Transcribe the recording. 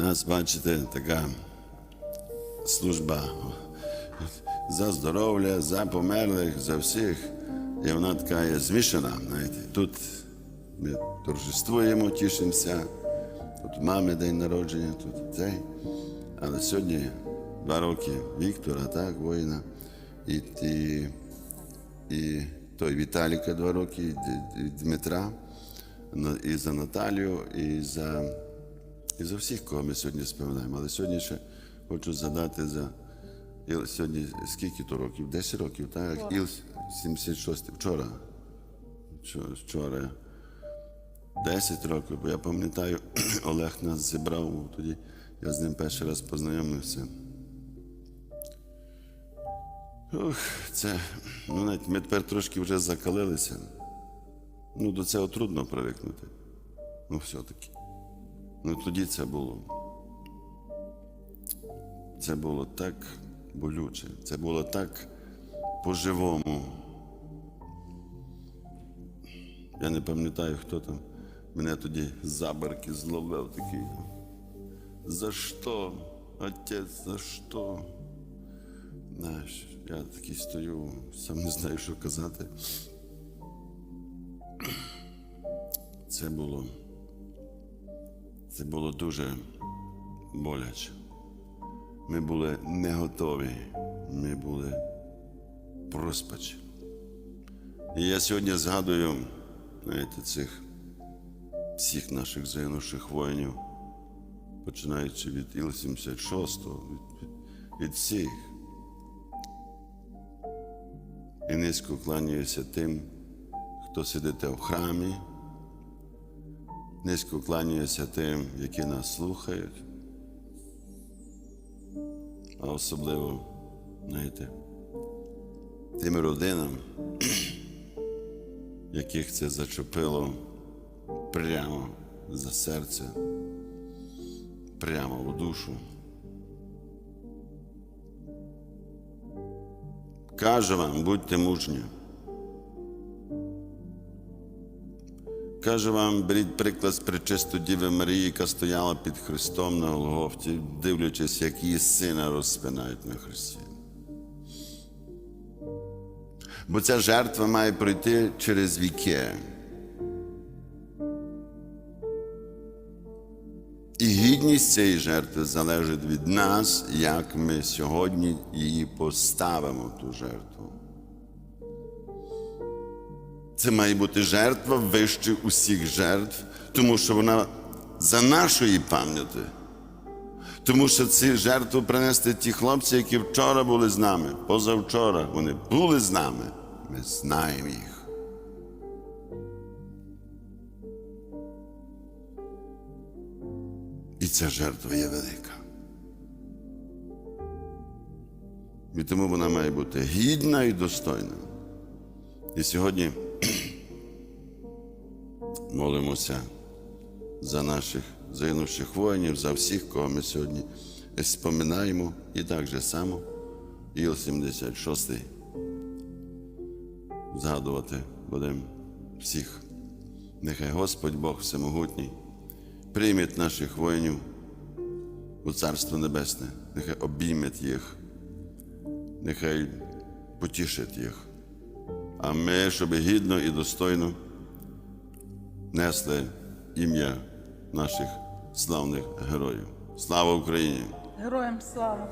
нас, бачите, така служба за здоров'я, за померлих, за всіх. І вона така є змішана. Знаєте. Тут ми торжествуємо, тішимося. Тут мами день народження, тут цей. Але сьогодні два роки Віктора, так, воїна. І, і, і той Віталіка два роки, і Дмитра, і за Наталію, і за, і за всіх, кого ми сьогодні споминаємо. Але сьогодні ще хочу задати за Іл, сьогодні скільки то років? 10 років, так? Як Іл 76 вчора. Вчора- Вчора. 10 років, бо я пам'ятаю, Олег нас зібрав тоді, я з ним перший раз познайомився. Ух, це, ну навіть ми тепер трошки вже закалилися. Ну, до цього трудно привикнути. Ну, все-таки. Ну, тоді це було. Це було так болюче, це було так по-живому. Я не пам'ятаю, хто там мене тоді за барки зловив такий. За що? Отець, за що? Знаєш, я такий стою, сам не знаю, що казати. Це було. Це було дуже боляче. Ми були не готові, ми були проспач. І я сьогодні згадую, знаєте, цих всіх наших загинувших воїнів, починаючи від Іл-76, від, від всіх. І низько кланяюся тим, хто сидите в храмі, низько кланяюся тим, які нас слухають, а особливо, знаєте, тим родинам, яких це зачепило прямо за серце, прямо в душу. Кажу вам, будьте мужні. Кажу вам, беріть приклад з причисту Діви Марії, яка стояла під Христом на Голгофті, дивлячись, як її сина розпинають на Христі. Бо ця жертва має пройти через віки. І гідність цієї жертви залежить від нас, як ми сьогодні її поставимо, ту жертву. Це має бути жертва вище усіх жертв, тому що вона за нашої пам'яті. Тому що ці жертву принесли ті хлопці, які вчора були з нами, позавчора вони були з нами. Ми знаємо їх. І ця жертва є велика. І тому вона має бути гідна і достойна. І сьогодні молимося за наших загинувших воїнів, за всіх, кого ми сьогодні споминаємо. І так же само Іл-76 згадувати будемо всіх. Нехай Господь Бог Всемогутній прийме наших воїнів у Царство Небесне, нехай обійме їх, нехай потішить їх. А ми, щоб гідно і достойно несли ім'я наших славних героїв. Слава Україні! Героям слава!